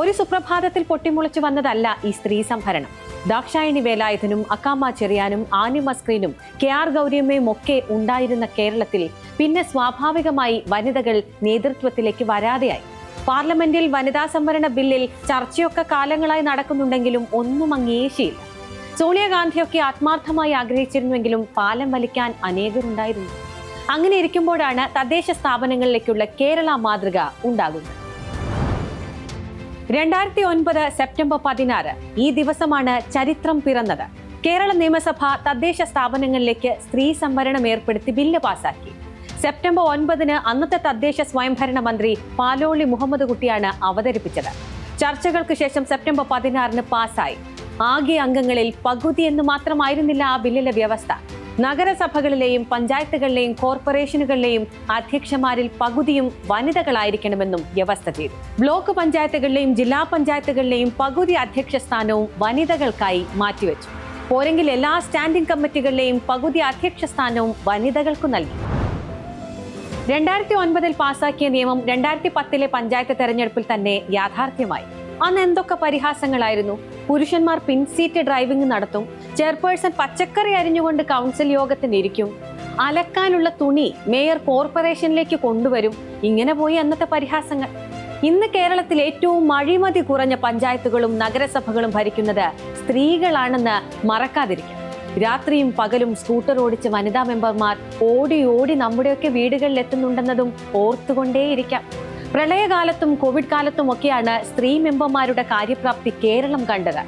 ഒരു സുപ്രഭാതത്തിൽ പൊട്ടിമുളച്ചു വന്നതല്ല ഈ സ്ത്രീ സംഭരണം. ദാക്ഷായണി വേലായുധനും അക്കാമ ചെറിയാനും ആനിമ സ്ക്രീനും കെ ആർ ഗൗരിയമ്മയും ഒക്കെ ഉണ്ടായിരുന്ന കേരളത്തിൽ പിന്നെ സ്വാഭാവികമായി വനിതകൾ നേതൃത്വത്തിലേക്ക് വരാതെയായി. പാർലമെന്റിൽ വനിതാ സംവരണ ബില്ലിൽ ചർച്ചയൊക്കെ കാലങ്ങളായി നടക്കുന്നുണ്ടെങ്കിലും ഒന്നും അംഗീകരിച്ചില്ല സോണിയാഗാന്ധിയൊക്കെ ആത്മാർത്ഥമായി ആഗ്രഹിച്ചിരുന്നുവെങ്കിലും പാലം വലിക്കാൻ അനേകരുണ്ടായിരുന്നു. അങ്ങനെ ഇരിക്കുമ്പോഴാണ് തദ്ദേശ സ്ഥാപനങ്ങളിലേക്കുള്ള കേരള മാതൃക ഉണ്ടാകുന്നത്. രണ്ടായിരത്തി ഒൻപത് സെപ്റ്റംബർ പതിനാറ് ഈ ദിവസമാണ് ചരിത്രം പിറന്നത്. കേരള നിയമസഭ തദ്ദേശ സ്ഥാപനങ്ങളിലേക്ക് സ്ത്രീ സംവരണം ഏർപ്പെടുത്തി ബില്ല് പാസാക്കി. സെപ്റ്റംബർ ഒൻപതിന് അന്നത്തെ തദ്ദേശ സ്വയംഭരണ മന്ത്രി പാലോളി മുഹമ്മദ് കുട്ടിയാണ് അവതരിപ്പിച്ചത്. ചർച്ചകൾക്ക് ശേഷം സെപ്റ്റംബർ പതിനാറിന് പാസ്സായി ആകെ അംഗങ്ങളിൽ പകുതി എന്ന് മാത്രമായിരുന്നില്ല ആ ബില്ലിലെ വ്യവസ്ഥ. നഗരസഭകളിലെയും പഞ്ചായത്തുകളിലെയും കോർപ്പറേഷനുകളിലെയും അധ്യക്ഷന്മാരിൽ പകുതിയും വനിതകളായിരിക്കണമെന്നും വ്യവസ്ഥ ചെയ്തു. ബ്ലോക്ക് പഞ്ചായത്തുകളിലെയും ജില്ലാ പഞ്ചായത്തുകളിലെയും പകുതി അധ്യക്ഷ സ്ഥാനവും വനിതകൾക്കായി മാറ്റിവെച്ചു. പോരെങ്കിൽ എല്ലാ സ്റ്റാൻഡിംഗ് കമ്മിറ്റികളിലെയും പകുതി അധ്യക്ഷ സ്ഥാനവും വനിതകൾക്കു നൽകി. രണ്ടായിരത്തി ഒൻപതിൽ പാസാക്കിയ നിയമം രണ്ടായിരത്തി പത്തിലെ പഞ്ചായത്ത് തെരഞ്ഞെടുപ്പിൽ തന്നെ യാഥാർത്ഥ്യമായി. അന്ന് എന്തൊക്കെ പരിഹാസങ്ങളായിരുന്നു? പുരുഷന്മാർ പിൻസീറ്റ് ഡ്രൈവിംഗ് നടത്തും. ചെയർപേഴ്സൺ പച്ചക്കറി അരിഞ്ഞുകൊണ്ട് കൗൺസിൽ യോഗത്തിന് ഇരിക്കും അലക്കാനുള്ള തുണി മേയർ കോർപ്പറേഷനിലേക്ക് കൊണ്ടുവരും. ഇങ്ങനെ പോയി അന്നത്തെ പരിഹാസങ്ങൾ. ഇന്ന് കേരളത്തിൽ ഏറ്റവും അഴിമതി കുറഞ്ഞ പഞ്ചായത്തുകളും നഗരസഭകളും ഭരിക്കുന്നത് സ്ത്രീകളാണെന്ന് മറക്കാതിരിക്കാം. രാത്രിയും പകലും സ്കൂട്ടർ ഓടിച്ച് വനിതാ മെമ്പർമാർ ഓടി ഓടി നമ്മുടെയൊക്കെ വീടുകളിൽ എത്തുന്നുണ്ടെന്നതും ഓർത്തുകൊണ്ടേയിരിക്കാം. പ്രളയകാലത്തും കോവിഡ് കാലത്തും ഒക്കെയാണ് സ്ത്രീ മെമ്പർമാരുടെ കാര്യപ്രാപ്തി കേരളം കണ്ടത്.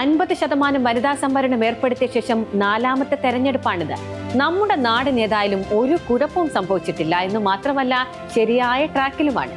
അൻപത് ശതമാനം വനിതാ സംവരണം ഏർപ്പെടുത്തിയ ശേഷം നാലാമത്തെ തെരഞ്ഞെടുപ്പാണിത്. നമ്മുടെ നാടിനേതായാലും ഒരു കുഴപ്പവും സംഭവിച്ചിട്ടില്ല എന്ന് മാത്രമല്ല ശരിയായ ട്രാക്കിലുമാണ്.